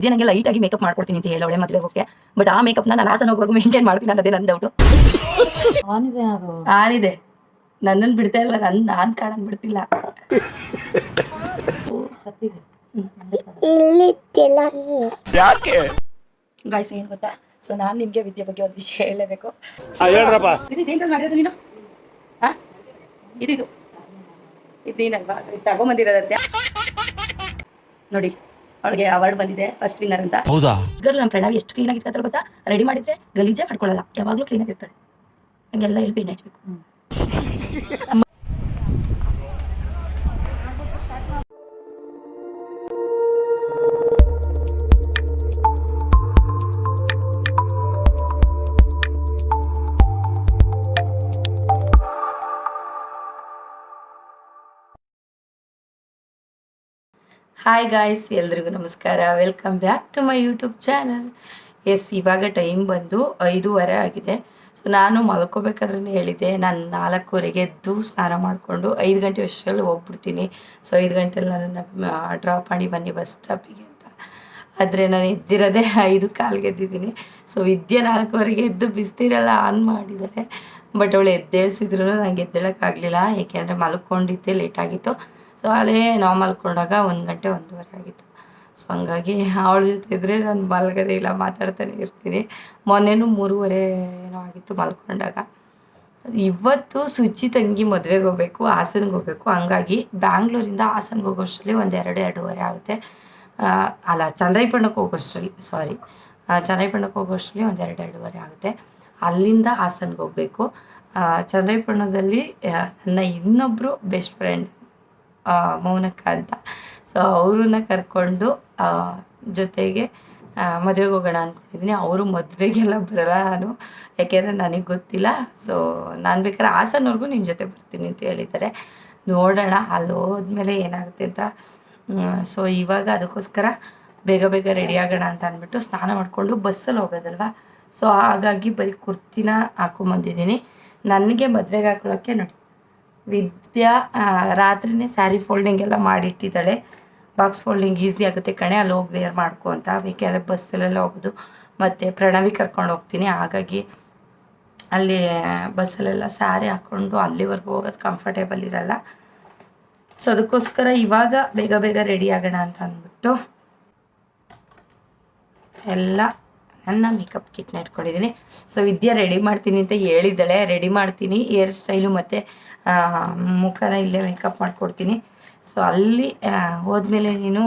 ಇದೇ ನನಗೆ ಆಗಿ ಮೇಕಪ್ ಮಾಡ್ಕೊಡ್ತೀನಿ ಅಂತ ಹೇಳೋಳೆ ಮದುವೆ ಹೋಗಕ್ಕೆ. ಬಟ್ ಆ ಮೇಕಪ್ನ ನಾನು ಹಾಸನ ಹೋಗೋವರೆಗೂ ಮೇಂಟೈನ್ ಮಾಡ್ತೀನಿ ಅನ್ನೋದೇ ನನ್ನ ಡೌಟ್ ಆನಿದೆ ಅದು. ಆನಿದೆ. ನನ್ನನ್ನು ಬಿಡ್ತಾ ಇಲ್ಲ ನನ್ನ ನಾನು ಕಾಣಕ್ ಬಿಡ್ತಿಲ್ಲ. ಗಾಯ್ಸ್ ಏನು ಗೊತ್ತಾ? ಸೊ ನಾನು ನಿಮಗೆ ವಿದ್ಯೆ ಬಗ್ಗೆ ಒಂದು ವಿಷಯ ಹೇಳಲೇಬೇಕು. ಇದು ಮಾಡಿರೋದು ನೀನು? ಹಾ? ಇದಿದು. ಇದೇನಲ್ವಾ ಸೊ ಇದು ತಗೊಂಬಂದಿರೋದಂತೆ. ನೋಡಿ. ಅವಳಿಗೆ ಅವಾರ್ಡ್ ಬಂದಿದೆ ಫಸ್ಟ್ ವಿನ್ನರ್ ಅಂತ. ಹೌದಾ? ಗರ್ಲ್ ನಮ್ಮ ಪ್ರಣವಿ ಎಷ್ಟು ಕ್ಲೀನ್ ಆಗಿ ಇರ್ತಾರೆ ಗೊತ್ತಾ? ರೆಡಿ ಮಾಡಿದ್ರೆ ಗಲೀಜೆ ಮಾಡ್ಕೊಳ್ಳಲ್ಲ ಯಾವಾಗಲೂ ಕ್ಲೀನ್ ಆಗಿರ್ತಾಳೆ. ಹಂಗೆಲ್ಲ ಹೇಳಿ ಹಚ್ಬೇಕು ಹಾಯ್ ಗಾಯ್ಸ್ ಎಲ್ರಿಗೂ ನಮಸ್ಕಾರ. Welcome back to my YouTube channel yes ಇವಾಗ ಟೈಮ್ ಬಂದು ಐದೂವರೆ ಆಗಿದೆ. ಸೊ ನಾನು ಮಲ್ಕೋಬೇಕಾದ್ರೆ ಹೇಳಿದ್ದೆ, ನಾನು ನಾಲ್ಕೂವರೆಗೆ ಎದ್ದು ಸ್ನಾನ ಮಾಡಿಕೊಂಡು ಐದು ಗಂಟೆ ಅಷ್ಟರಲ್ಲಿ ಹೋಗ್ಬಿಡ್ತೀನಿ. ಸೊ ಐದು ಗಂಟೆಲಿ ನನ್ನನ್ನು ಡ್ರಾಪ್ ಮಾಡಿ ಬನ್ನಿ ಬಸ್ ಸ್ಟಾಪಿಗೆ ಅಂತ. ಆದರೆ ನಾನು ಎದ್ದಿರೋದೇ ಐದು ಕಾಲ್ಗೆ ಎದ್ದಿದ್ದೀನಿ. ಸೊ ವಿದ್ಯೆ ನಾಲ್ಕೂವರೆಗೆ ಎದ್ದು ಬಿಸ್ತೀರೆಲ್ಲ ಆನ್ ಮಾಡಿದ್ದಾರೆ ಬಟ್ ಅವಳು ಎದ್ದೇಳಿಸಿದ್ರು ನನಗೆ ಎದ್ದೇಳೋಕ್ಕಾಗಲಿಲ್ಲ. ಏಕೆಂದರೆ ಮಲ್ಕೊಂಡಿದ್ದೆ ಲೇಟ್ ಆಗಿತ್ತು. ಸೊ ಅಲ್ಲೇ ನಾವು ಮಲ್ಕೊಂಡಾಗ ಒಂದು ಗಂಟೆ ಒಂದೂವರೆ ಆಗಿತ್ತು. ಸೊ ಹಂಗಾಗಿ ಅವಳ ಜೊತೆ ಇದ್ದರೆ ನಾನು ಮಲಗದೇ ಇಲ್ಲ ಮಾತಾಡ್ತಾನೆ ಇರ್ತೀನಿ. ಮೊನ್ನೆನೂ ಮೂರುವರೆ ಏನೋ ಆಗಿತ್ತು ಮಲ್ಕೊಂಡಾಗ. ಇವತ್ತು ಸುಚಿ ತಂಗಿ ಮದುವೆಗೆ ಹೋಗ್ಬೇಕು ಹಾಸನ್ಗೆ ಹೋಗ್ಬೇಕು. ಹಂಗಾಗಿ ಬ್ಯಾಂಗ್ಳೂರಿಂದ ಹಾಸನ್ಗೆ ಹೋಗೋಷ್ಟರಲ್ಲಿ ಒಂದು ಎರಡು ಎರಡೂವರೆ ಆಗುತ್ತೆ. ಅಲ್ಲ ಚಂದ್ರಾಯಪಟ್ಟಣಕ್ಕೆ ಹೋಗೋಷ್ಟರಲ್ಲಿ ಸಾರಿ ಚಂದ್ರೈಪಣ್ಣಕ್ಕೆ ಹೋಗೋಷ್ಟರಲ್ಲಿ ಒಂದು ಎರಡು ಎರಡೂವರೆ ಆಗುತ್ತೆ. ಅಲ್ಲಿಂದ ಹಾಸನ್ಗೆ ಹೋಗಬೇಕು. ಚಂದ್ರಾಯಪಟ್ಟಣದಲ್ಲಿ ಆ, ನನ್ನ ಇನ್ನೊಬ್ಬರು ಬೆಸ್ಟ್ ಫ್ರೆಂಡ್ ಮೌನಕ್ಕ ಅಂತ. ಸೊ ಅವ್ರನ್ನ ಕರ್ಕೊಂಡು ಜೊತೆಗೆ ಮದುವೆಗೆ ಹೋಗೋಣ ಅಂದ್ಕೊಂಡಿದ್ದೀನಿ ಅವರು ಮದುವೆಗೆಲ್ಲ ಬರಲ್ಲ ನಾನು. ಯಾಕೆಂದರೆ ನನಗೆ ಗೊತ್ತಿಲ್ಲ. ಸೊ ನಾನು ಬೇಕಾದ್ರೆ ಹಾಸನವ್ರಿಗೂ ನಿಮ್ಮ ಜೊತೆ ಬರ್ತೀನಿ ಅಂತ ಹೇಳಿದ್ದಾರೆ. ನೋಡೋಣ, ಅಲ್ಲಿ ಹೋದ್ಮೇಲೆ ಏನಾಗುತ್ತೆ ಅಂತ. ಸೊ ಇವಾಗ ಅದಕ್ಕೋಸ್ಕರ ಬೇಗ ಬೇಗ ರೆಡಿ ಆಗೋಣ ಅಂತ ಅಂದ್ಬಿಟ್ಟು ಸ್ನಾನ ಮಾಡಿಕೊಂಡು ಬಸ್ಸಲ್ಲಿ ಹೋಗೋದಲ್ವ? ಸೊ ಹಾಗಾಗಿ ಬರೀ ಕುರ್ತಿನ ಹಾಕೊಂಬಂದಿದ್ದೀನಿ. ನನಗೆ ಮದುವೆಗೆ ಹಾಕೊಳ್ಳೋಕ್ಕೆ ನೋಡಿ ವಿದ್ಯಾ ರಾತ್ರಿನೇ ಸ್ಯಾರಿ ಫೋಲ್ಡಿಂಗ್ ಎಲ್ಲ ಮಾಡಿಟ್ಟಿದ್ದಾಳೆ. ಬಾಕ್ಸ್ ಫೋಲ್ಡಿಂಗ್ ಈಸಿ ಆಗುತ್ತೆ ಕಣೆ, ಅಲ್ಲಿ ಹೋಗಿ ವೇರ್ ಮಾಡ್ಕೊ ಅಂತ. ಬೇಕಾದ್ರೆ ಬಸ್ಸಲ್ಲೆಲ್ಲ ಹೋಗೋದು. ಮತ್ತು ಪ್ರಣವಿ ಕರ್ಕೊಂಡು ಹೋಗ್ತೀನಿ. ಹಾಗಾಗಿ ಅಲ್ಲಿ ಬಸ್ಸಲ್ಲೆಲ್ಲ ಸ್ಯಾರಿ ಹಾಕ್ಕೊಂಡು ಅಲ್ಲಿವರೆಗೂ ಹೋಗೋದು ಕಂಫರ್ಟೇಬಲ್ ಇರಲ್ಲ. ಸೊ ಅದಕ್ಕೋಸ್ಕರ ಇವಾಗ ಬೇಗ ಬೇಗ ರೆಡಿ ಆಗೋಣ ಅಂತ ಅಂದ್ಬಿಟ್ಟು ಎಲ್ಲ ನನ್ನ ಮೇಕಪ್ ಕಿಟ್ನ ಇಟ್ಕೊಂಡಿದ್ದೀನಿ. ಸೊ ವಿದ್ಯಾ ರೆಡಿ ಮಾಡ್ತೀನಿ ಅಂತ ಹೇಳಿದ್ದಾಳೆ. ರೆಡಿ ಮಾಡ್ತೀನಿ. ಹೇರ್ ಸ್ಟೈಲು ಮತ್ತು ಮುಖನ ಇಲ್ಲೇ ಮೇಕಪ್ ಮಾಡಿಕೊಡ್ತೀನಿ. ಸೊ ಅಲ್ಲಿ ಹೋದ್ಮೇಲೆ ನೀನು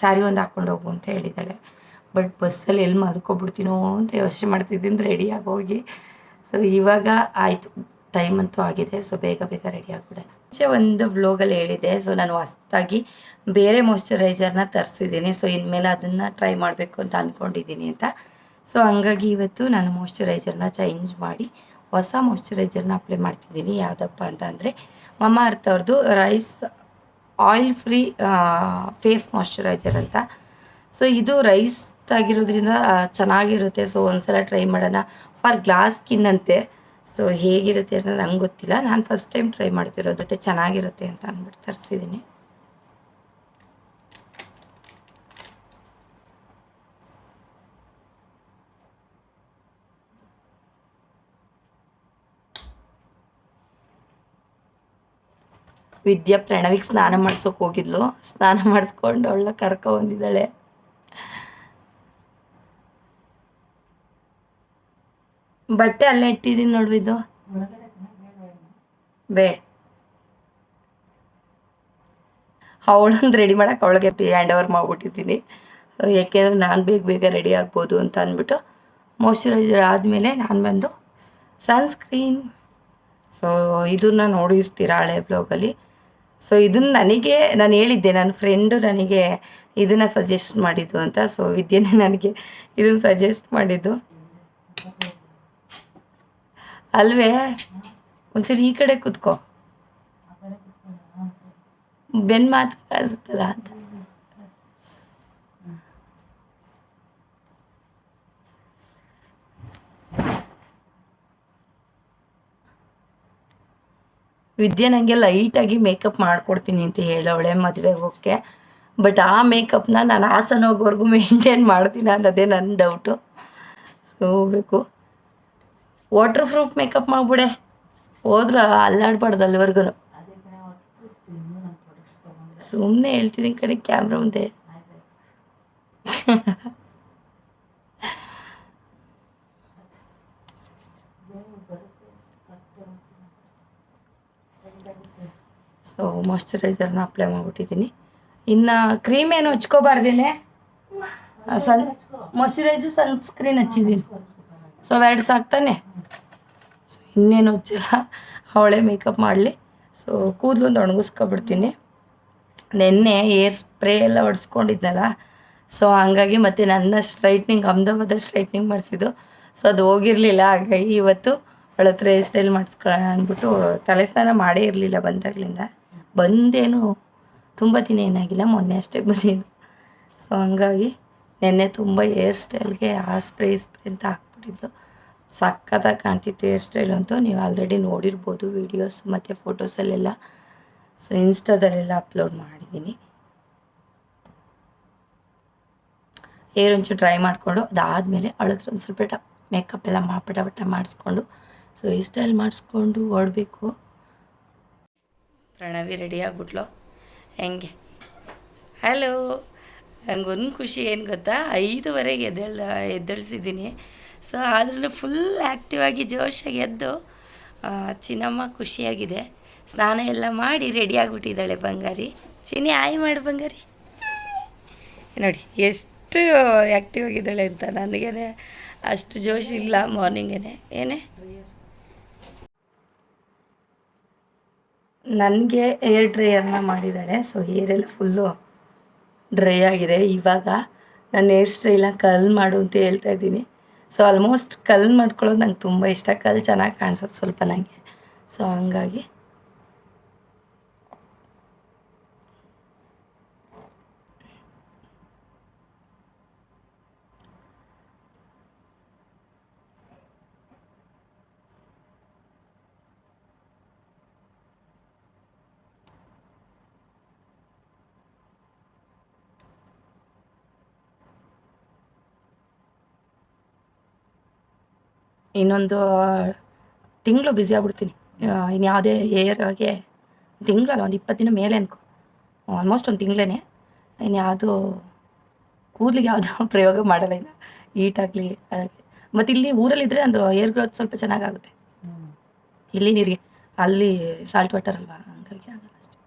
ಸ್ಯಾರಿ ಒಂದು ಹಾಕ್ಕೊಂಡು ಹೋಗು ಅಂತ ಹೇಳಿದ್ದಾಳೆ ಬಟ್ ಬಸ್ಸಲ್ಲಿ ಎಲ್ಲಿ ಮಲ್ಕೊಬಿಡ್ತೀನೋ ಅಂತ ಯೋಚನೆ ಮಾಡ್ತಿದ್ದೀನಿ ರೆಡಿಯಾಗಿ ಹೋಗಿ ಸೊ ಇವಾಗ ಆಯಿತು. ಟೈಮ್ ಅಂತೂ ಆಗಿದೆ. ಸೊ ಬೇಗ ಬೇಗ ರೆಡಿ ಆಗಿಬಿಡೋಣ. ಮುಂಚೆ ಒಂದು ಬ್ಲೋಗಲ್ಲಿ ಹೇಳಿದೆ. ಸೊ ನಾನು ಹೊಸ್ದಾಗಿ ಬೇರೆ ಮಾಯಶ್ಚರೈಸರ್ನ ತರಿಸಿದ್ದೀನಿ. ಸೊ ಇನ್ಮೇಲೆ ಅದನ್ನು ಟ್ರೈ ಮಾಡಬೇಕು ಅಂತ ಅಂದ್ಕೊಂಡಿದ್ದೀನಿ ಅಂತ. ಸೊ ಹಂಗಾಗಿ ಇವತ್ತು ನಾನು ಮಾಯಶ್ಚರೈಸರ್ನ ಚೇಂಜ್ ಮಾಡಿ ಹೊಸ ಮಾಯ್ಶ್ಚರೈಸರ್ನ ಅಪ್ಲೈ ಮಾಡ್ತಿದ್ದೀನಿ. ಯಾವುದಪ್ಪ ಅಂತ ಅಂದರೆ ಮಮ್ಮ ಅರ್ಥ ಅವ್ರದ್ದು rice oil free face moisturiser ಅಂತ. ಸೊ ಇದು ರೈಸ್ ಆಗಿರೋದ್ರಿಂದ ಚೆನ್ನಾಗಿರುತ್ತೆ. ಸೊ ಒಂದ್ಸಲ ಟ್ರೈ ಮಾಡೋಣ. ಫಾರ್ ಗ್ಲಾಸ್ ಸ್ಕಿನ್ ಅಂತೆ. ಸೊ ಹೇಗಿರುತ್ತೆ ಅಂತ ನಂಗೆ ಗೊತ್ತಿಲ್ಲ. ನಾನು ಫಸ್ಟ್ ಟೈಮ್ ಟ್ರೈ ಮಾಡ್ತಿರೋದು. ಚೆನ್ನಾಗಿರುತ್ತೆ ಅಂತ ಅಂದ್ಬಿಟ್ಟು ತರಿಸಿದ್ದೀನಿ ವಿದ್ಯಾ ಪ್ರಣವಿಗೆ ಸ್ನಾನ ಮಾಡ್ಸೋಕೆ ಹೋಗಿದ್ಲು. ಸ್ನಾನ ಮಾಡಿಸ್ಕೊಂಡು ಅವಳ ಕರ್ಕೊ ಬಂದಿದ್ದಾಳೆ. ಬಟ್ಟೆ ಅಲ್ಲೇ ಇಟ್ಟಿದ್ದೀನಿ ಇದು. ಬೇ. ಅವಳೊಂದು ರೆಡಿ ಮಾಡೋಕೆ ಅವಳಿಗೆ ಹ್ಯಾಂಡ್ ಓವರ್ ಮಾಡಿಬಿಟ್ಟಿದ್ದೀನಿ. ಯಾಕೆಂದ್ರೆ ನಾನು ಬೇಗ ಬೇಗ ರೆಡಿ ಆಗ್ಬೋದು ಅಂತ ಅಂದ್ಬಿಟ್ಟು ಮಾಯ್ಶ್ಚರೈಸರ್ ಆದಮೇಲೆ ನಾನು ಬಂದು ಸನ್ಸ್ಕ್ರೀನ್ ಸೊ ಇದನ್ನ ನೋಡಿರ್ತೀರ ಹಳೆ ಬ್ಲಾಗಲ್ಲಿ ಸೊ ಇದನ್ನ ನನಗೆ, ನಾನು ಹೇಳಿದ್ದೆ ನನ್ನ ಫ್ರೆಂಡು ನನಗೆ ಇದನ್ನು ಸಜೆಸ್ಟ್ ಮಾಡಿದ್ದು ಅಂತ. ಸೊ ವಿದ್ಯೆನೇ ನನಗೆ ಇದನ್ನ ಸಜೆಸ್ಟ್ ಮಾಡಿದ್ದು. ಅಲ್ವೇ? ಒಂಚೂರು ಈ ಕಡೆ ಕೂತ್ಕೋ. ಬೆನ್ ಮಾತು ಕಾಣಿಸುತ್ತಲ್ಲ ಅಂತ. ವಿದ್ಯೆ ನನಗೆ ಲೈಟಾಗಿ ಮೇಕಪ್ ಮಾಡಿಕೊಡ್ತೀನಿ ಅಂತ ಹೇಳವಳೆ ಮದುವೆಗೆ ಹೋಗಕ್ಕೆ ಬಟ್ ಆ ಮೇಕಪ್ನ ನಾನು ಹಾಸನ ಹೋಗೋವರೆಗೂ ಮೇಂಟೈನ್ ಮಾಡ್ತೀನಿ ಅನ್ನೋದೇ ನನ್ನ ಡೌಟು ಸೊ ಹೋಗ್ಬೇಕು. ವಾಟರ್ ಪ್ರೂಫ್ ಮೇಕಪ್ ಮಾಡಿಬಿಡೆ. ಹೋದ್ರೆ ಅಲ್ಲಾಡ್ಬಾರ್ದು ಅಲ್ಲಿವರೆಗೂ ಸುಮ್ಮನೆ ಹೇಳ್ತಿದ್ದೀನಿ ಕಡೆ ಕ್ಯಾಮ್ರಾ ಮುಂದೆ ಆಯ್ತು ಏನು ಬರುತ್ತೆ ಕತ್ತೆ ಸರಿಯಾಗುತ್ತೆ ಸೊ ಮಾಯ್ಶ್ಚರೈಸರ್ನ ಅಪ್ಲೈ ಮಾಡಿಬಿಟ್ಟಿದ್ದೀನಿ. ಇನ್ನು ಕ್ರೀಮ್ ಏನು ಹಚ್ಕೋಬಾರ್ದೇನೆ? ಸನ್ ಮಾಯ್ಶ್ಚರೈಸರ್ ಸನ್ಸ್ಕ್ರೀನ್ ಹಚ್ಚಿದ್ದೀನಿ. ಸೊ ಎರಡು ಸಾಕ್ತಾನೆ ಸೊ ಇನ್ನೇನು ಹಚ್ಚಿಲ್ಲ. ಅವಳೆ ಮೇಕಪ್ ಮಾಡಲಿ. ಸೊ ಕೂದಲು ಒಂದು ಒಣಗಿಸ್ಕೊಬಿಡ್ತೀನಿ. ನೆನ್ನೆ ಏರ್ ಸ್ಪ್ರೇ ಎಲ್ಲ ಹೊಡ್ಸ್ಕೊಂಡಿದ್ನಲ್ಲ? ಸೊ ಹಂಗಾಗಿ ಮತ್ತು ನನ್ನ ಸ್ಟ್ರೈಟ್ನಿಂಗ್ ಅಹಮದಾಬಾದಲ್ಲಿ ಸ್ಟ್ರೈಟ್ನಿಂಗ್ ಮಾಡಿಸಿದ್ದು. ಸೊ ಅದು ಹೋಗಿರಲಿಲ್ಲ. ಹಾಗಾಗಿ ಇವತ್ತು ಅವಳ ಹತ್ರ ಹೇರ್ ಸ್ಟೈಲ್ ಮಾಡಿಸ್ಕೊಳ್ಳೋಣ ಅಂದ್ಬಿಟ್ಟು ತಲೆ ಸ್ನಾನ ಮಾಡೇ ಇರಲಿಲ್ಲ ಬಂದಾಗಲಿಂದ. ಬಂದೇನು ತುಂಬ ದಿನ ಏನಾಗಿಲ್ಲ, ಮೊನ್ನೆ ಅಷ್ಟೇ ಬಂದಿದ್ದು. ಸೊ ಹಂಗಾಗಿ ನೆನ್ನೆ ತುಂಬ ಹೇರ್ ಸ್ಟೈಲ್ಗೆ ಆ ಸ್ಪ್ರೇ ಸ್ಪ್ರೇ ಅಂತ ಹಾಕ್ಬಿಟ್ಟಿದ್ದು. ಸಖತ್ತಾಗಿ ಕಾಣ್ತಿತ್ತು ಹೇರ್ ಸ್ಟೈಲ್ ಅಂತೂ. ನೀವು ಆಲ್ರೆಡಿ ನೋಡಿರ್ಬೋದು ವೀಡಿಯೋಸ್ ಮತ್ತು ಫೋಟೋಸಲ್ಲೆಲ್ಲ ಸೊ ಇನ್ಸ್ಟಾದಲ್ಲೆಲ್ಲ ಅಪ್ಲೋಡ್ ಮಾಡಿದ್ದೀನಿ. ಹೇರ್ ಒಂಚೂರು ಡ್ರೈ ಮಾಡಿಕೊಂಡು, ಅದಾದಮೇಲೆ ಅಳತ್ರ ಒಂದು ಸ್ವಲ್ಪ ಮೇಕಪ್ ಎಲ್ಲ ಪಟ ಪಟ ಮಾಡಿಸ್ಕೊಂಡು. ಸೊ ಹೇರ್ ಸ್ಟೈಲ್ ಮಾಡಿಸ್ಕೊಂಡು ಓಡಬೇಕು. ಪ್ರಣವಿ ರೆಡಿ ಆಗ್ಬಿಟ್ಲು. ಹೆಂಗೆ? ಹಲೋ ನಂಗೊಂದು ಖುಷಿ ಏನು ಗೊತ್ತಾ? ಐದುವರೆಗೆ ಎದ್ದೇಳ, ಎದ್ದೇಳಿಸಿದ್ದೀನಿ. ಸೊ ಆದ್ರೂ ಫುಲ್ ಆ್ಯಕ್ಟಿವ್ ಆಗಿ ಜೋಶಾಗಿ ಎದ್ದು ಚಿನ್ನಮ್ಮ ಖುಷಿಯಾಗಿದೆ. ಸ್ನಾನ ಎಲ್ಲ ಮಾಡಿ ರೆಡಿ ಆಗಿಬಿಟ್ಟಿದ್ದಾಳೆ ಬಂಗಾರಿ. ಚಿನ್ನಿ ಆಯ್ ಮಾಡಿ ಬಂಗಾರಿ. ನೋಡಿ, ಎಷ್ಟು ಆ್ಯಕ್ಟಿವ್ ಆಗಿದ್ದಾಳೆ ಅಂತ ನನಗೇನೆ ಅಷ್ಟು ಜೋಶ್ ಇಲ್ಲ ಮಾರ್ನಿಂಗೇನೆ ಏನೇ? ನನಗೆ ಏರ್ ಡ್ರೈಯರ್ನ ಮಾಡಿದ್ದಾಳೆ ಸೊ ಎಲ್ಲ ಫುಲ್ಲು ಡ್ರೈ ಆಗಿದೆ. ಇವಾಗ ನಾನು ಹೇರ್ ಸ್ಟೈಲ್ನ ಕಲ್ ಮಾಡು ಅಂತ ಹೇಳ್ತಾ ಇದ್ದೀನಿ. ಸೊ ಆಲ್ಮೋಸ್ಟ್ ಕಲ್ ಮಾಡ್ಕೊಳ್ಳೋದು ನಂಗೆ ತುಂಬ ಇಷ್ಟ. ಕಲ್ ಚೆನ್ನಾಗಿ ಕಾಣಿಸೋದು ಸ್ವಲ್ಪ ನನಗೆ ಸೊ ಹಂಗಾಗಿ ಇನ್ನೊಂದು ತಿಂಗಳು ಬ್ಯುಸಿ ಆಗ್ಬಿಡ್ತೀನಿ. ಇನ್ನು ಯಾವುದೇ ಏರ್ಗೆ ತಿಂಗಳಲ್ಲ ಒಂದು ಇಪ್ಪತ್ತು ದಿನ ಮೇಲೆ ಅನ್ಕೊ. ಆಲ್ಮೋಸ್ಟ್ ಒಂದು ತಿಂಗಳೇ ಇನ್ನು ಯಾವುದು ಕೂದಲಿಗೆ ಯಾವುದೋ ಪ್ರಯೋಗ ಮಾಡಲ್ಲ ಇನ್ನು. ಈಟಾಗಲಿ ಅದಕ್ಕೆ. ಮತ್ತು ಇಲ್ಲಿ ಊರಲ್ಲಿದ್ದರೆ ಒಂದು ಏರ್ ಗ್ರೋತ್ ಸ್ವಲ್ಪ ಚೆನ್ನಾಗಾಗುತ್ತೆ. ಇಲ್ಲಿ ನೀರಿಗೆ ಅಲ್ಲಿ ಸಾಲ್ಟ್ ವಾಟರ್ ಅಲ್ವಾ? ಹಂಗಾಗಿ ಆಗಲ್ಲ ಅಷ್ಟೇ.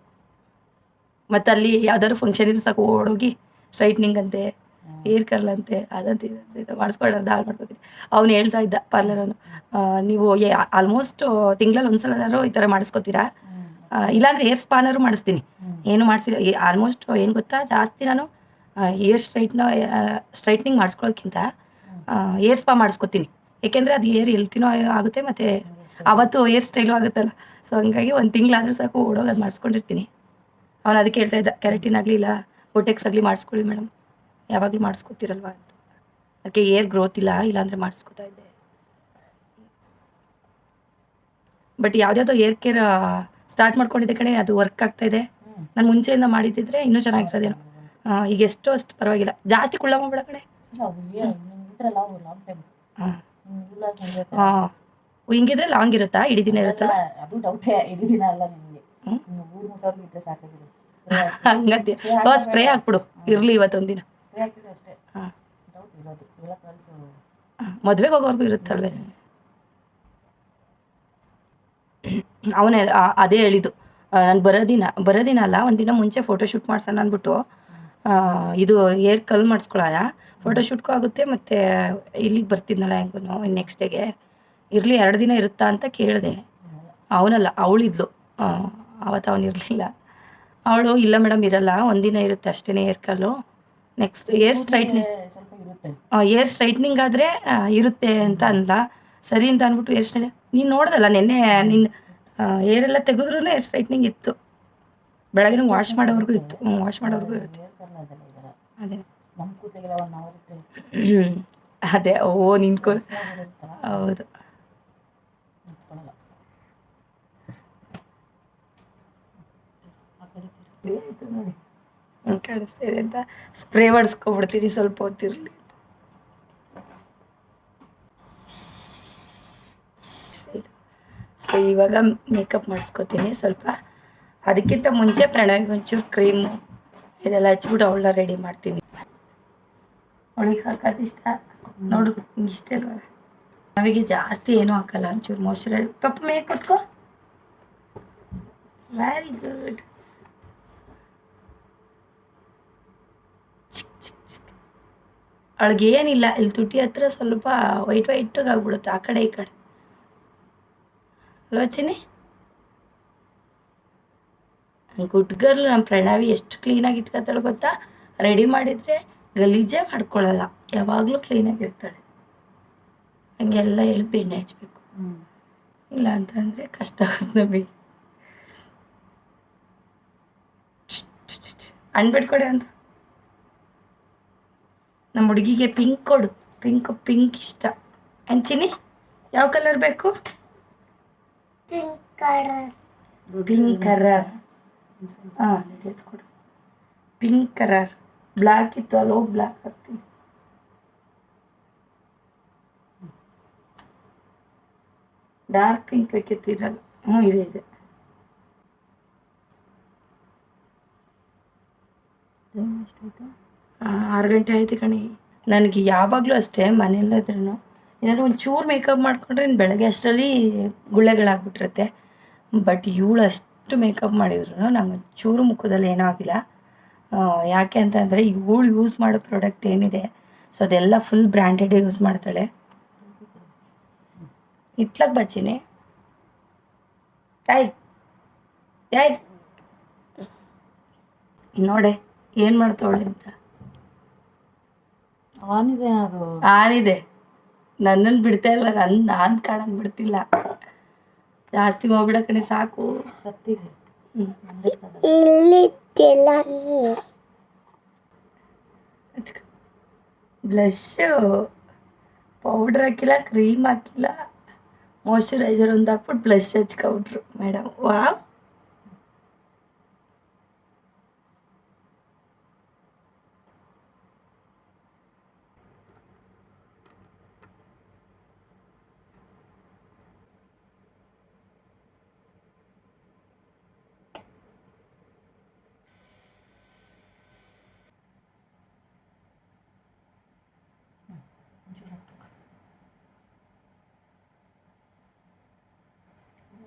ಮತ್ತು ಅಲ್ಲಿ ಯಾವ್ದಾದ್ರು ಫಂಕ್ಷನ್ ಇದ್ರೆ ಸಾಕು ಓಡೋಗಿ ಸ್ಟ್ರೈಟ್ನಿಂಗ್ ಅಂತೆ. ಏರ್ ಅದಂತ ಇದಂತ ಇದು ಮಾಡಿಸ್ಕೊಳ್ಳೋದು ಹಾಳು ಮಾಡ್ಕೋತೀನಿ. ಅವ್ನು ಹೇಳ್ತಾ ಇದ್ದ ಪಾರ್ಲರ್ ಅವನು ನೀವು ಆಲ್ಮೋಸ್ಟ್ ತಿಂಗಳಲ್ಲಿ ಒಂದ್ಸಲ ಈ ಥರ ಮಾಡಿಸ್ಕೋತೀರಾ? ಇಲ್ಲಾಂದ್ರೆ ಹೇರ್ ಸ್ಪಾನರು ಮಾಡಿಸ್ತೀನಿ. ಏನು ಮಾಡಿಸಿಲ್ಲ ಆಲ್ಮೋಸ್ಟ್ ಏನು ಗೊತ್ತಾ? ಜಾಸ್ತಿ ನಾನು ಹೇರ್ ಸ್ಟ್ರೈಟ್ನ ಸ್ಟ್ರೈಟ್ನಿಂಗ್ ಮಾಡಿಸ್ಕೊಳ್ಳೋಕ್ಕಿಂತ ಏರ್ ಸ್ಪಾ ಮಾಡಿಸ್ಕೊತೀನಿ. ಏಕೆಂದರೆ ಅದು ಹೇರ್ ಎಲ್ತಿನೋ ಆಗುತ್ತೆ ಮತ್ತು ಅವತ್ತು ಹೇರ್ ಸ್ಟೈಲು ಆಗುತ್ತಲ್ಲ. ಸೊ, ಹಂಗಾಗಿ ಒಂದು ತಿಂಗ್ಳಾದ್ರೂ ಸಾಕು ಓಡೋಗಿ ಅದು ಮಾಡಿಸ್ಕೊಂಡಿರ್ತೀನಿ. ಅವನು ಅದಕ್ಕೆ ಹೇಳ್ತಾ ಇದ್ದ, ಕೆರಟಿನ್ ಆಗಲಿ ಇಲ್ಲ ಬೊಟೆಕ್ಸ್ ಆಗಲಿ ಮಾಡಿಸ್ಕೊಳ್ಳಿ ಮೇಡಮ್. ಯಾವಾಗಲೂ ಮಾಡಿಸ್ಕೊತಿರಲ್ವಾ ಅಂತ. ಅದಕ್ಕೆ ಏರ್ ಗ್ರೋತ್ ಇಲ್ಲ ಇಲ್ಲಾಂದರೆ ಮಾಡಿಸ್ಕೊತಾ ಇದ್ದೆ. ಬಟ್ ಯಾವುದ್ಯಾವುದೋ ಏರ್ ಕೇರ್ ಸ್ಟಾರ್ಟ್ ಮಾಡ್ಕೊಂಡಿದ್ದೆ ಕಡೆ ಅದು ವರ್ಕ್ ಆಗ್ತಾ ಇದೆ. ನಾನು ಮುಂಚೆಯಿಂದ ಮಾಡಿದ್ದಿದ್ರೆ ಇನ್ನೂ ಚೆನ್ನಾಗಿರೋದೇನೋ. ಈಗ ಎಷ್ಟೋ ಅಷ್ಟು ಪರವಾಗಿಲ್ಲ. ಜಾಸ್ತಿ ಕುಳ್ಳ ಮಾಡ್ಬೇಡ ಕಡೆ ಹಾಂ. ಹಿಂಗಿದ್ರೆ ಲಾಂಗ್ ಇರುತ್ತಾ? ಇಡೀ ದಿನ ಇರುತ್ತಲ್ಲ ಅದು ಡೌಟೇ ಇಡೀ ದಿನ ಅಲ್ಲ ನಿಮಗೆ. ಸ್ಪ್ರೇ ಹಾಕ್ಬಿಡು. ಇರಲಿ ಇವತ್ತೊಂದಿನ. ಅಷ್ಟೇ. ಹಾಂ. ಡೌಟ್ ಇರೋದು ಮದುವೆಗೆ ಹೋಗೋವರೆಗೂ ಇರುತ್ತಲ್ವೇ? ಅವನೇ ಅದೇ ಹೇಳಿದ್ದು. ನಾನು ಬರೋದಿನ ಬರೋದಿನ ಅಲ್ಲ ಒಂದಿನ ಮುಂಚೆ ಫೋಟೋ ಶೂಟ್ ಮಾಡ್ಸೋಣ ಅಂದ್ಬಿಟ್ಟು ಇದು ಏರ್ ಕಲ್ ಮಾಡಿಸ್ಕೊಳ್ಳೋಣ ಫೋಟೋ ಶೂಟ್ಗೂ ಆಗುತ್ತೆ ಮತ್ತು ಇಲ್ಲಿಗೆ ಬರ್ತಿದ್ನಲ್ಲ ಹೆಂಗೂ ನೆಕ್ಸ್ಟ್ ಡೇಗೆ ಇರಲಿ ಎರಡು ದಿನ ಇರುತ್ತಾ ಅಂತ ಕೇಳಿದೆ. ಅವನಲ್ಲ ಅವಳಿದ್ಲು. ಆವತ್ತು ಅವನು ಇರಲಿಲ್ಲ ಅವಳು ಇಲ್ಲ ಮೇಡಮ್ ಇರಲ್ಲ ಒಂದಿನ ಇರುತ್ತೆ ಅಷ್ಟೇ ಏರ್ ಕಲ್ಲು next hair straightening hair straightening ಆದರೆ ಇರುತ್ತೆ ಅಂತ ಅನ್ಲ ಸರಿ ಅಂತ ಅಂದ್ಬಿಟ್ಟು ಏರ್ ಸ್ಟ್ರೈಟ್ ನೀನು ನೋಡ್ದಲ್ಲ ನಿನ್ನೆ ನಿನ್ನ ಏರೆಲ್ಲ ತೆಗೆದ್ರೂ ಏರ್ ಸ್ಟ್ರೈಟ್ನಿಂಗ್ ಇತ್ತು. ಬೆಳಗ್ಗೆ ವಾಶ್ ಮಾಡೋವರೆಗೂ ಇತ್ತು. ವಾಶ್ ಮಾಡೋವರೆಗೂ ಇರುತ್ತೆ. ಅದೇ. ಅದೇ ಓ ನಿನ್ಕೊ ಹೌದು. ನೋಡಿ. ಕಾಣಿಸ್ತಾ ಇದೆ ಅಂತ ಸ್ಪ್ರೇ ಹೊಡ್ಸ್ಕೊಬಿಡ್ತೀನಿ ಸ್ವಲ್ಪ ಹೊತ್ತಿರಲಿ. ಸೊ ಇವಾಗ ಮೇಕಪ್ ಮಾಡಿಸ್ಕೊತೀನಿ ಸ್ವಲ್ಪ. ಅದಕ್ಕಿಂತ ಮುಂಚೆ ಪ್ರಣವಿಗೆ ಒಂಚೂರು ಕ್ರೀಮು ಇದೆಲ್ಲ ಹಚ್ಬಿಟ್ಟು ಅವಳನ್ನ ರೆಡಿ ಮಾಡ್ತೀನಿ. ಅವಳಿಗೆ ಸಾಕಾದ ಇಷ್ಟ ನೋಡು, ಇಷ್ಟ ಇಲ್ವಲ್ಲ ನಾವಿಗೆ ಜಾಸ್ತಿ ಏನೂ ಹಾಕಲ್ಲ, ಒಂಚೂರು ಮೊಸರು ಪಪ್ಪ ಮೇಕ್ ಕೂತ್ಕೋ. ವೆರಿ ಗುಡ್ ಅವಳಿಗೆ ಏನಿಲ್ಲ ಇಲ್ಲಿ ತುಟಿ ಹತ್ರ ಸ್ವಲ್ಪ ವೈಟ್ ವೈಟಾಗಿ ಆಗ್ಬಿಡುತ್ತೆ ಆ ಕಡೆ ಈ ಕಡೆ ಅಲ್ವಾ ಚಿನ್ನಿ ಗುಡ್ ಗರ್ಲ್ ನಮ್ಮ ಪ್ರಣವಿ ಎಷ್ಟು ಕ್ಲೀನಾಗಿ ಇಟ್ಕೊತಾಳೆ ಗೊತ್ತಾ ರೆಡಿ ಮಾಡಿದರೆ ಗಲೀಜೇ ಮಾಡ್ಕೊಳ್ಳಲ್ಲ ಯಾವಾಗಲೂ ಕ್ಲೀನಾಗಿರ್ತಾಳೆ ಹಂಗೆಲ್ಲ ಎಳ್ಪಿ ಬೆಣ್ಣೆ ಹಚ್ಬೇಕು ಹ್ಞೂ ಇಲ್ಲ ಅಂತಂದರೆ ಕಷ್ಟ ಆಗುತ್ತೆ ನಮಗೆ ಹಣ್ಣು ಬಿಟ್ಕೊಡಿ ಅಂತ ನಮ್ಮ ಹುಡುಗಿಗೆ ಪಿಂಕ್ ಕೊಡು. ಪಿಂಕ್ ಪಿಂಕ್ ಇಷ್ಟ. ಅಂಚಿನಿ ಯಾವ ಕಲರ್ ಬೇಕು? ಪಿಂಕ್ ಕಲರ್ ಹಾಂ ಕೊಡು. ಪಿಂಕ್ ಕಲರ್ ಬ್ಲ್ಯಾಕ್ ಇತ್ತು ಅಲ್ಲಿ ಹೋಗಿ ಬ್ಲ್ಯಾಕ್ ಹಾಕ್ತೀನಿ. ಡಾರ್ಕ್ ಪಿಂಕ್ ಬೇಕಿತ್ತು ಇದಲ್ಲ ಹ್ಞೂ ಇದೆ ಇದೆ. ಟೈಮ್ ಎಷ್ಟಾಯ್ತು ಆ, ಆರು ಗಂಟೆ ಆಯಿತು ಕಣಿ. ನನಗೆ ಯಾವಾಗಲೂ ಅಷ್ಟೇ ಮನೆಯಲ್ಲಿದ್ರೂ ಏನಾದ್ರೂ ಒಂಚೂರು ಮೇಕಪ್ ಮಾಡಿಕೊಂಡ್ರೆ ಇನ್ನು ಬೆಳಗ್ಗೆ ಅಷ್ಟರಲ್ಲಿ ಗುಳ್ಳೆಗಳಾಗ್ಬಿಟ್ಟಿರುತ್ತೆ. ಬಟ್ ಇವಳು ಅಷ್ಟು ಮೇಕಪ್ ಮಾಡಿದ್ರು ನಂಗೆ ಒಂಚೂರು ಮುಖದಲ್ಲಿ ಏನೂ ಆಗಿಲ್ಲ. ಯಾಕೆ ಯಾಕೆ ಅಂತಂದರೆ ಇವಳು ಯೂಸ್ ಮಾಡೋ ಪ್ರಾಡಕ್ಟ್ ಏನಿದೆ ಸೊ ಅದೆಲ್ಲ ಫುಲ್ ಬ್ರ್ಯಾಂಡೆಡ್ ಯೂಸ್ ಮಾಡ್ತಾಳೆ. ಇತ್ಲಾಗ ಬಚ್ಚಿನಿ. ಯಾಯ್ ಯಾಯ್ ನೋಡೆ, ಏನು ಮಾಡ್ತಾವಳೆ ಅಂತ. ಆನ್ ಇದೆ ಅದು. ಆನಿದೆ. ನನ್ನನ್ನು ಬಿಡ್ತಾ ಇಲ್ಲ ನನ್ನ ನಾನು ಕಾಣಂಗೆ ಬಿಡ್ತಿಲ್ಲ. ಜಾಸ್ತಿ ಹೋಗ್ಬಿಡ ಕಣೆ ಸಾಕು. ಬ್ಲಶ್ಶು. ಪೌಡ್ರ್ ಹಾಕಿಲ್ಲ ಕ್ರೀಮ್ ಹಾಕಿಲ್ಲ. ಮಾಯಶ್ಚರೈಸರ್ ಒಂದು ಹಾಕ್ಬಿಟ್ಟು ಬ್ಲಷ್ ಹಚ್ಕೊಬಿಟ್ರು ಮೇಡಮ್. ವಾವ್.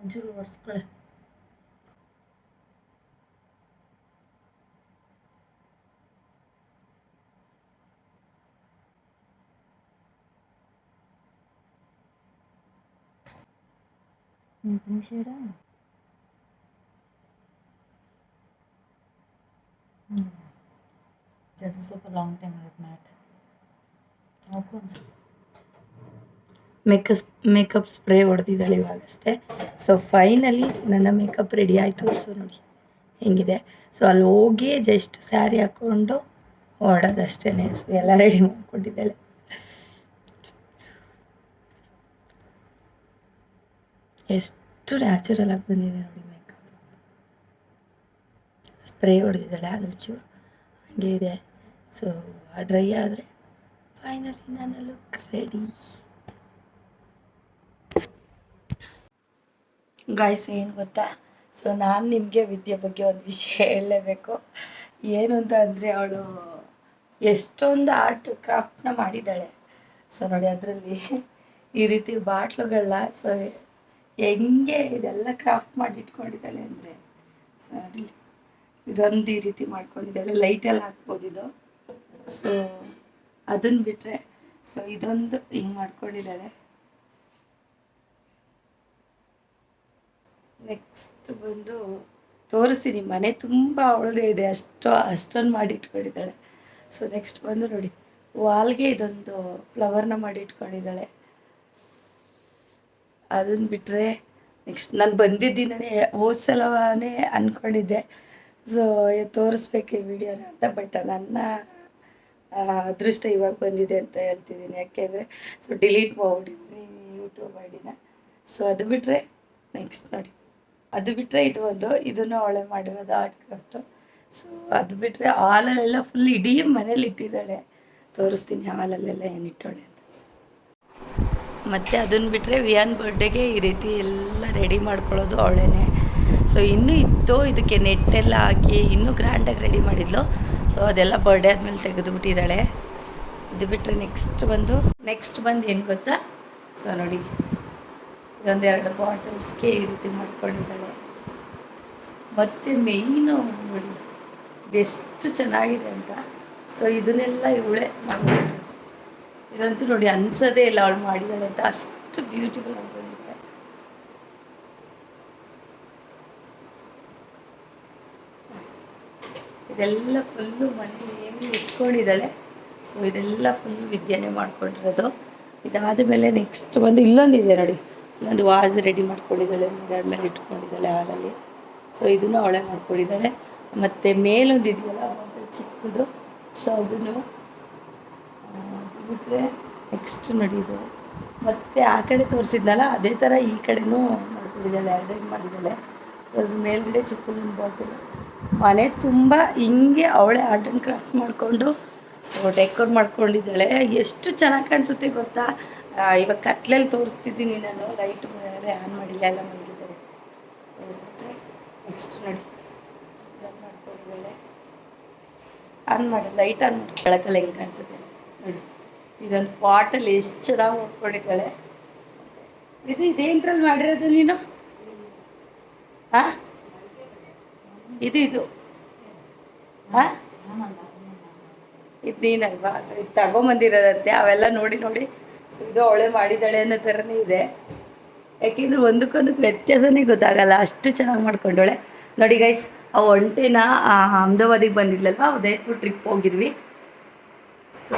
ಒಂಚೂರು ಒರೆಸ್ಕೊಳ್ಳಿ ಪಿಂಕ್ ಶೇಡ ಹ್ಞೂ ಅದು ಸ್ವಲ್ಪ ಲಾಂಗ್ ಟೈಮ್ ಆಗುತ್ತೆ ಮ್ಯಾಟ್ ಅವಕ್ಕೂ ಒಂದು ಮೇಕಪ್ ಮೇಕಪ್ ಸ್ಪ್ರೇ ಹೊಡೆದಿದ್ದಾಳೆ ಇವಾಗಷ್ಟೇ. ಸೊ ಫೈನಲಿ ನನ್ನ ಮೇಕಪ್ ರೆಡಿ ಆಯಿತು. ಸೊ ನೋಡಿ, ಹೆಂಗಿದೆ. ಸೊ ಅಲ್ಲಿ ಹೋಗಿ ಜಸ್ಟ್ ಸ್ಯಾರಿ ಹಾಕ್ಕೊಂಡು ಹೊಡೋದಷ್ಟೇ ಸೊ ಎಲ್ಲ ರೆಡಿ ಮಾಡಿಕೊಂಡಿದ್ದಾಳೆ. ಎಷ್ಟು ನ್ಯಾಚುರಲ್ ಆಗಿ ಬಂದಿದೆ ನೋಡಿ ಮೇಕಪ್. ಸ್ಪ್ರೇ ಹೊಡೆದಿದ್ದಾಳೆ, ಅದು ಚೂರು ಹಾಗೆ ಇದೆ. ಸೊ ಡ್ರೈ ಆದರೆ ಫೈನಲಿ ನನ್ನ ಲುಕ್ ರೆಡಿ ಗಾಯ್ಸ್ ಏನು ಗೊತ್ತಾ? ಸೊ ನಾನು ನಿಮಗೆ ವಿದ್ಯೆ ಬಗ್ಗೆ ಒಂದು ವಿಷಯ ಹೇಳಲೇಬೇಕು. ಏನು ಅಂತ ಅಂದರೆ ಅವಳು ಎಷ್ಟೊಂದು ಆರ್ಟ್ ಕ್ರಾಫ್ಟ್ನ ಮಾಡಿದ್ದಾಳೆ. ಸೊ ನೋಡಿ ಅದರಲ್ಲಿ ಈ ರೀತಿ ಬಾಟ್ಲುಗಳನ್ನ ಸೊ ಹೆಂಗೆ ಇದೆಲ್ಲ ಕ್ರಾಫ್ಟ್ ಮಾಡಿ ಇಟ್ಕೊಂಡಿದ್ದಾಳೆ ಅಂದರೆ ಸೊ ಇದೊಂದು ಈ ರೀತಿ ಮಾಡ್ಕೊಂಡಿದ್ದಾಳೆ. ಲೈಟೆಲ್ಲ ಹಾಕ್ಬೋದು ಇದು. ಸೊ ಅದನ್ನು ಬಿಟ್ಟರೆ ಸೊ ಇದೊಂದು ಹಿಂಗೆ ಮಾಡ್ಕೊಂಡಿದ್ದಾಳೆ. ನೆಕ್ಸ್ಟ್ ಬಂದು ತೋರಿಸ್ತೀನಿ. ಮನೆ ತುಂಬ ಅವಳದೇ ಇದೆ. ಅಷ್ಟು, ಅಷ್ಟೊಂದು ಮಾಡಿ ಇಟ್ಕೊಂಡಿದ್ದಾಳೆ ಸೊ ನೆಕ್ಸ್ಟ್ ಬಂದು ನೋಡಿ. ವಾಲ್ಗೆ ಇದೊಂದು ಫ್ಲವರ್ನ ಮಾಡಿ ಇಟ್ಕೊಂಡಿದ್ದಾಳೆ ಅದನ್ನು ಬಿಟ್ಟರೆ ನೆಕ್ಸ್ಟ್ ನಾನು ಬಂದಿದ್ದೀನೇ ಹೋದ ಸಲವೇ ಅಂದ್ಕೊಂಡಿದ್ದೆ ಸೊ ತೋರಿಸ್ಬೇಕು ಈ ವಿಡಿಯೋನ ಅಂತ. ಬಟ್ ನನ್ನ ಅದೃಷ್ಟ ಇವಾಗ ಬಂದಿದೆ ಅಂತ ಹೇಳ್ತಿದ್ದೀನಿ. ಯಾಕೆಂದರೆ ಸೊ ಡಿಲೀಟ್ ಮಾಡಿದ್ರಿ ಯೂಟ್ಯೂಬ್ ಐಡಿನ. ಸೊ ಅದು ಬಿಟ್ಟರೆ ನೆಕ್ಸ್ಟ್ ನೋಡಿ. ಅದು ಬಿಟ್ಟರೆ ಇದು ಒಂದು, ಇದನ್ನು ಅವಳೆ ಮಾಡಿರೋದು ಆರ್ಟ್ ಕ್ರಾಫ್ಟು ಸೊ ಅದು ಬಿಟ್ಟರೆ ಹಾಲಲ್ಲೆಲ್ಲ ಫುಲ್ ಇಡೀ ಮನೇಲಿ ಇಟ್ಟಿದ್ದಾಳೆ. ತೋರಿಸ್ತೀನಿ ಹಾಲಲ್ಲೆಲ್ಲ ಏನಿಟ್ಟೋಳೆ ಅಂತ. ಮತ್ತು ಅದನ್ನ ಬಿಟ್ಟರೆ ವಿಯಾನ್ ಬರ್ಡೇಗೆ ಈ ರೀತಿ ಎಲ್ಲ ರೆಡಿ ಮಾಡ್ಕೊಳ್ಳೋದು ಅವಳೇನೆ. ಸೊ ಇನ್ನೂ ಇತ್ತು ಇದಕ್ಕೆ ನೆಟ್ಟೆಲ್ಲ ಹಾಕಿ, ಇನ್ನೂ ಗ್ರ್ಯಾಂಡಾಗಿ ರೆಡಿ ಮಾಡಿದ್ಲು. ಸೊ ಅದೆಲ್ಲ ಬರ್ಡೇ ಆದಮೇಲೆ ತೆಗೆದುಬಿಟ್ಟಿದ್ದಾಳೆ. ಇದು ಬಿಟ್ಟರೆ ನೆಕ್ಸ್ಟ್ ಬಂದು ನೆಕ್ಸ್ಟ್ ಬಂದು ಏನು ಗೊತ್ತಾ? ಸೊ ನೋಡಿ. ಇದೊಂದೆರಡು ಬಾಟಲ್ಸ್ಗೆ ಈ ರೀತಿ ಮಾಡ್ಕೊಂಡಿದ್ದಾಳೆ. ಮತ್ತು ಮೇಯ್ನು ನೋಡಿ ಎಷ್ಟು ಚೆನ್ನಾಗಿದೆ ಅಂತ. ಸೊ ಇದನ್ನೆಲ್ಲ ಇವಳೇ ಮಾಡ್ಕೊಂಡಿರೋದು ಇದಂತೂ ನೋಡಿ ಅನ್ಸೋದೇ ಇಲ್ಲ ಅವಳು ಮಾಡಿದ್ದಾಳೆ ಅಂತ. ಅಷ್ಟು ಬ್ಯೂಟಿಫುಲ್ ಆಗಿ ಬಂದಿದೆ. ಇದೆಲ್ಲ ಫುಲ್ಲು ಮನೇಲಿ ಏನು ಇಟ್ಕೊಂಡಿದ್ದಾಳೆ. ಸೊ ಇದೆಲ್ಲ ಫುಲ್ ವಿದ್ಯೆನೇ ಮಾಡ್ಕೊಂಡಿರೋದು. ಇದಾದ ಮೇಲೆ ನೆಕ್ಸ್ಟ್ ಬಂದು ಇಲ್ಲೊಂದಿದೆ ನೋಡಿ. ಇಲ್ಲೊಂದು ವಾಸ್ ರೆಡಿ ಮಾಡ್ಕೊಂಡಿದ್ದಾಳೆ ಮಿರರ್ ಮೇಲೆ ಇಟ್ಕೊಂಡಿದ್ದಾಳೆ ಹಾಲಲ್ಲಿ. ಸೊ ಇದನ್ನು ಅವಳೆ ಮಾಡ್ಕೊಂಡಿದ್ದಾಳೆ. ಮತ್ತು ಮೇಲೊಂದು ಇದೆಯಲ್ಲ ಒಂದು ಚಿಕ್ಕದು. ಸೊ ಅದನ್ನು ಬಿಟ್ಟರೆ ನೆಕ್ಸ್ಟ್ ನಡೀದು ಮತ್ತು ಆ ಕಡೆ ತೋರಿಸಿದ್ನಲ್ಲ, ಅದೇ ಥರ ಈ ಕಡೆನೂ ಮಾಡ್ಕೊಂಡಿದ್ದಾಳೆ ಅರೇಂಜ್ ಮಾಡಿದ್ದಾಳೆ. ಅದ್ರ ಮೇಲ್ಗಡೆ ಚಿಕ್ಕದೊಂದು ಬಾಟಲ್ ಮನೆ ತುಂಬ ಹಿಂಗೆ ಅವಳೆ ಆರ್ಟ್ ಆ್ಯಂಡ್ ಕ್ರಾಫ್ಟ್ ಮಾಡಿಕೊಂಡು ಸೊ ಡೆಕೋರ್ ಮಾಡ್ಕೊಂಡಿದ್ದಾಳೆ. ಎಷ್ಟು ಚೆನ್ನಾಗಿ ಕಾಣಿಸುತ್ತೆ ಗೊತ್ತಾ? ಇವಾಗ ಕತ್ಲಲ್ಲಿ ತೋರಿಸ್ತಿದ್ದೀನಿ ನಾನು. ಲೈಟ್ ಬೇರೆ ಆನ್ ಮಾಡಿಲ್ಲ, ಎಲ್ಲ ಮಲಗಿದ್ದಾರೆ ನೆಕ್ಸ್ಟ್ ನೋಡಿ. ಇದನ್ನ ಮಾಡ್ಕೊಂಡಿದ್ದಾಳೆ ಆನ್ ಮಾಡಿ ಲೈಟ್ ಆನ್ ಮಾಡಿ. ಬೆಳಕಲ್ಲಿ ಹೆಂಗೆ ಕಾಣಿಸುತ್ತೆ ನೋಡಿ. ಇದೊಂದು ಪಾಟಲ್ಲಿ ಎಷ್ಟು ಚೆನ್ನಾಗಿ ಓದ್ಕೊಂಡಿದ್ದಾಳೆ ಇದು ಇದೇನ್ರಲ್ಲಿ ಮಾಡಿರೋದು ನೀನು? ಹಾ? ಇದು ಇದು. ಹಾ? ಇದು ನೀನಲ್ವಾ? ಸೊ ಇದು ತಗೊಂಬಂದಿರೋದಂತೆ. ಅವೆಲ್ಲ ನೋಡಿ ನೋಡಿ. ಇದು ಅವಳೆ ಮಾಡಿದ್ದಾಳೆ ಅನ್ನೋ ಥರನೇ ಇದೆ. ಯಾಕೆಂದ್ರೆ ಒಂದಕ್ಕೊಂದಕ್ಕೆ ವ್ಯತ್ಯಾಸನೇ ಗೊತ್ತಾಗಲ್ಲ, ಅಷ್ಟು ಚೆನ್ನಾಗಿ ಮಾಡ್ಕೊಂಡವಳೆ. ನೋಡಿ ಗೈಸ್ ಆ ಒಂಟೆನ ಅಹಮದಾಬಾದಿಗೆ ಬಂದಿದ್ಲಲ್ವ, ಉದಯಪುರ್ ಟ್ರಿಪ್ ಹೋಗಿದ್ವಿ. ಸೊ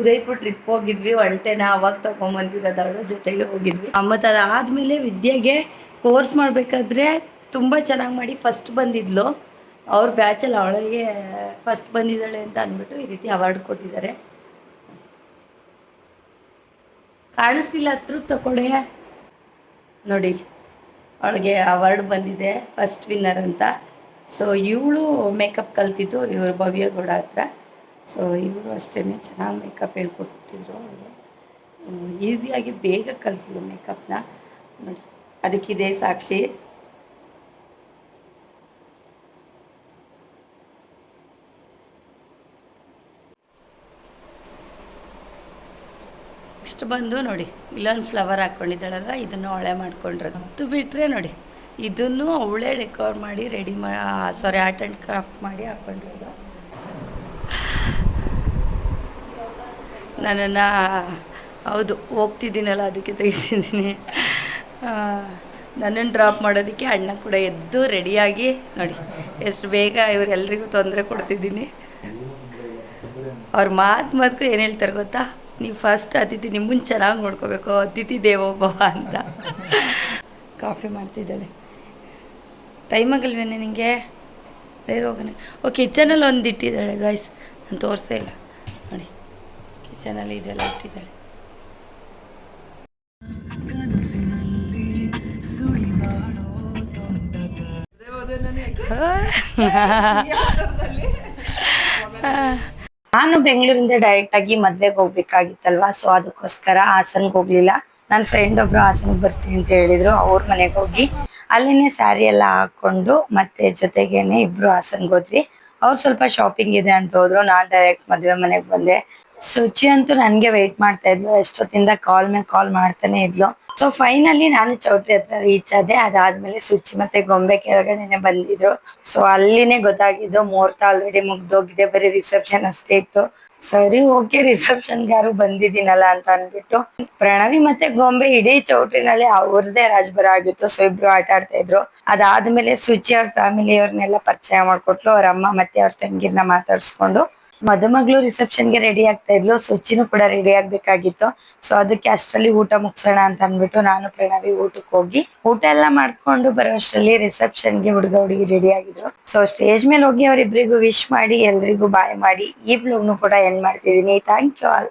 ಉದಯಪುರ ಟ್ರಿಪ್ ಹೋಗಿದ್ವಿ, ಒಂಟೆನ ಅವಾಗ ತಗೊಂಬಂದಿರೋದವಳ ಜೊತೆಗೆ ಹೋಗಿದ್ವಿ. ಮತ್ತು ಅದಾದಮೇಲೆ ವಿದ್ಯೆಗೆ ಕೋರ್ಸ್ ಮಾಡಬೇಕಾದ್ರೆ ತುಂಬ ಚೆನ್ನಾಗಿ ಮಾಡಿ ಫಸ್ಟ್ ಬಂದಿದ್ಲು. ಅವ್ರ ಬ್ಯಾಚಲ್ಲಿ ಅವಳಿಗೆ ಫಸ್ಟ್ ಬಂದಿದ್ದಾಳೆ ಅಂತ ಅಂದ್ಬಿಟ್ಟು ಈ ರೀತಿ ಅವಾರ್ಡ್ ಕೊಟ್ಟಿದ್ದಾರೆ. ಕಾಣಿಸ್ತಿಲ್ಲ ಹತ್ರ ತಗೊಡೆ ನೋಡಿ, ಅವಳಿಗೆ ಅವಾರ್ಡ್ ಬಂದಿದೆ ಫಸ್ಟ್ ವಿನ್ನರ್ ಅಂತ. ಸೊ ಇವಳು ಮೇಕಪ್ ಕಲ್ತಿದ್ದು ಇವರು ಭವ್ಯ ಗೌಡ ಹತ್ರ. ಸೊ ಇವರು ಅಷ್ಟೇ ಚೆನ್ನಾಗಿ ಮೇಕಪ್ ಹೇಳ್ಕೊಟ್ಟಿದ್ರು ಅವಳಿಗೆ. ಈಸಿಯಾಗಿ ಬೇಗ ಕಲ್ತಿದ್ದು ಮೇಕಪ್ನ ನೋಡಿ, ಅದಕ್ಕಿದೆ ಸಾಕ್ಷಿ. ನೆಕ್ಸ್ಟ್ ಬಂದು ನೋಡಿ, ಇಲ್ಲೊಂದು ಫ್ಲವರ್ ಹಾಕ್ಕೊಂಡಿದ್ದಾಳಲ್ಲ ಇದನ್ನು ಅವಳೆ ಮಾಡ್ಕೊಂಡಿರೋದು ಅದು ಬಿಟ್ಟರೆ ನೋಡಿ, ಇದನ್ನು ಅವಳೇ ಡೆಕೋರ್ ಮಾಡಿ ರೆಡಿ ಮಾ ಸಾರಿ ಆರ್ಟ್ ಆ್ಯಂಡ್ ಕ್ರಾಫ್ಟ್ ಮಾಡಿ ಹಾಕ್ಕೊಂಡಿರೋದು ನನ್ನನ್ನು, ಹೌದು, ಹೋಗ್ತಿದ್ದೀನಲ್ಲ, ಅದಕ್ಕೆ ತೆಗಿತಿದ್ದೀನಿ. ನನ್ನನ್ನು ಡ್ರಾಪ್ ಮಾಡೋದಕ್ಕೆ ಅಣ್ಣ ಕೂಡ ಎದ್ದು ರೆಡಿಯಾಗಿ ನೋಡಿ, ಎಷ್ಟು ಬೇಗ ಇವರೆಲ್ಲರಿಗೂ ತೊಂದರೆ ಕೊಡ್ತಿದ್ದೀನಿ. ಅವ್ರ ಮಾತು ಮಾತು ಏನು ಹೇಳ್ತಾರೆ ಗೊತ್ತಾ? ನೀವು ಫಸ್ಟ್ ಅತಿಥಿ ನಿಮ್ಮನ್ನು ಚೆನ್ನಾಗಿ ನೋಡ್ಕೋಬೇಕು ಅತಿಥಿ ದೇವೋಭವ ಅಂತ. ಕಾಫಿ ಮಾಡ್ತಿದ್ದಾಳೆ. ಟೈಮ್ ಆಗಲ್ವೇನೆ ನಿನಗೆ ಬೇಗ ಹೋಗೋಣ. ಓ ಕಿಚನಲ್ಲಿ ಒಂದು ಇಟ್ಟಿದ್ದಾಳೆ ಗಾಯ್ಸ್ ನಾನು ತೋರಿಸೇ ಇಲ್ಲ. ನೋಡಿ ಕಿಚನಲ್ಲಿ ಇದೆಲ್ಲ ಇಟ್ಟಿದ್ದಾಳೆ. ನಾನು ಬೆಂಗಳೂರಿಂದ ಡೈರೆಕ್ಟ್ ಆಗಿ ಮದ್ವೆಗೆ ಹೋಗ್ಬೇಕಾಗಿತ್ತಲ್ವಾ? ಸೊ ಅದಕ್ಕೋಸ್ಕರ ಹಾಸನ್ಗೆ ಹೋಗ್ಲಿಲ್ಲ. ನನ್ನ ಫ್ರೆಂಡ್ ಒಬ್ರು ಹಾಸನ್ ಬರ್ತೀನಿ ಅಂತ ಹೇಳಿದ್ರು. ಅವ್ರ ಮನೆಗೆ ಹೋಗಿ ಅಲ್ಲಿನೇ ಸ್ಯಾರಿ ಎಲ್ಲ ಹಾಕೊಂಡು ಮತ್ತೆ ಜೊತೆಗೇನೆ ಇಬ್ರು ಹಾಸನ್ಗೆ ಹೋದ್ವಿ. ಅವ್ರು ಸ್ವಲ್ಪ ಶಾಪಿಂಗ್ ಇದೆ ಅಂತ ಹೋದ್ರು. ನಾನ್ ಡೈರೆಕ್ಟ್ ಮದ್ವೆ ಮನೆಗೆ ಬಂದೆ. ಸುಚಿ ಅಂತೂ ನನ್ಗೆ ವೆಯ್ಟ್ ಮಾಡ್ತಾ ಇದ್ಲು. ಎಷ್ಟೊತ್ತಿಂದ ಕಾಲ್ ಮೇಲೆ ಕಾಲ್ ಮಾಡ್ತಾನೆ ಇದ್ಲು. ಸೊ ಫೈನಲಿ ನಾನು ಚೌಟ್ರಿ ಹತ್ರ ರೀಚ್ ಆದೆ. ಅದಾದ್ಮೇಲೆ ಸುಚಿ ಮತ್ತೆ ಗೊಂಬೆ ಕೆಳಗಡೆನೆ ಬಂದಿದ್ರು. ಸೊ ಅಲ್ಲಿನೇ ಗೊತ್ತಾಗಿದ್ದು ಮುಹೂರ್ತ ಆಲ್ರೆಡಿ ಮುಗ್ದೋಗಿದೆ. ಬರೀ ರಿಸೆಪ್ಷನ್ ಅಷ್ಟೇ ಇತ್ತು. ಸರಿ ಓಕೆ ರಿಸೆಪ್ಷನ್ ಯಾರು ಬಂದಿದ್ದೀನಲ್ಲ ಅಂತ ಅನ್ಬಿಟ್ಟು ಪ್ರಣವಿ ಮತ್ತೆ ಗೊಂಬೆ ಇಡೀ ಚೌಟ್ರಿನಲ್ಲಿ ಅವ್ರದೇ ರಾಜ್ಬರ ಆಗಿತ್ತು. ಸೊ ಇಬ್ರು ಆಟ ಆಡ್ತಾ ಇದ್ರು. ಅದಾದ್ಮೇಲೆ ಸುಚಿ ಅವ್ರ ಫ್ಯಾಮಿಲಿ ಅವ್ರನ್ನೆಲ್ಲ ಪರಿಚಯ ಮಾಡ್ಕೊಟ್ಲು. ಅವ್ರ ಅಮ್ಮ ಮತ್ತೆ ಅವ್ರ ತಂಗಿರ್ನ ಮಾತಾಡ್ಸ್ಕೊಂಡು ಮದುಮಗಳು ರಿಸೆಪ್ಷನ್ಗೆ ರೆಡಿ ಆಗ್ತಾ ಇದ್ಲು. ಸುಚಿನೂ ಕೂಡ ರೆಡಿ ಆಗ್ಬೇಕಾಗಿತ್ತು. ಸೊ ಅದಕ್ಕೆ ಅಷ್ಟರಲ್ಲಿ ಊಟ ಮುಗಿಸೋಣ ಅಂತ ಅಂದ್ಬಿಟ್ಟು ನಾನು ಪ್ರಣವಿ ಊಟಕ್ಕೆ ಹೋಗಿ ಊಟ ಎಲ್ಲ ಮಾಡ್ಕೊಂಡು ಬರೋಷ್ಟರಲ್ಲಿ ರಿಸೆಪ್ಷನ್ಗೆ ಹುಡುಗ ಹುಡುಗಿ ರೆಡಿ ಆಗಿದ್ರು. ಸೊ ಸ್ಟೇಜ್ ಮೇಲೆ ಹೋಗಿ ಅವರಿಬ್ರಿಗೂ ವಿಶ್ ಮಾಡಿ, ಎಲ್ರಿಗೂ ಬಾಯ್ ಮಾಡಿ, ಈ ಬ್ಲೋಗ್ನು ಕೂಡ ಎಂಡ್ ಮಾಡ್ತಿದೀನಿ ಥ್ಯಾಂಕ್ ಯು ಆಲ್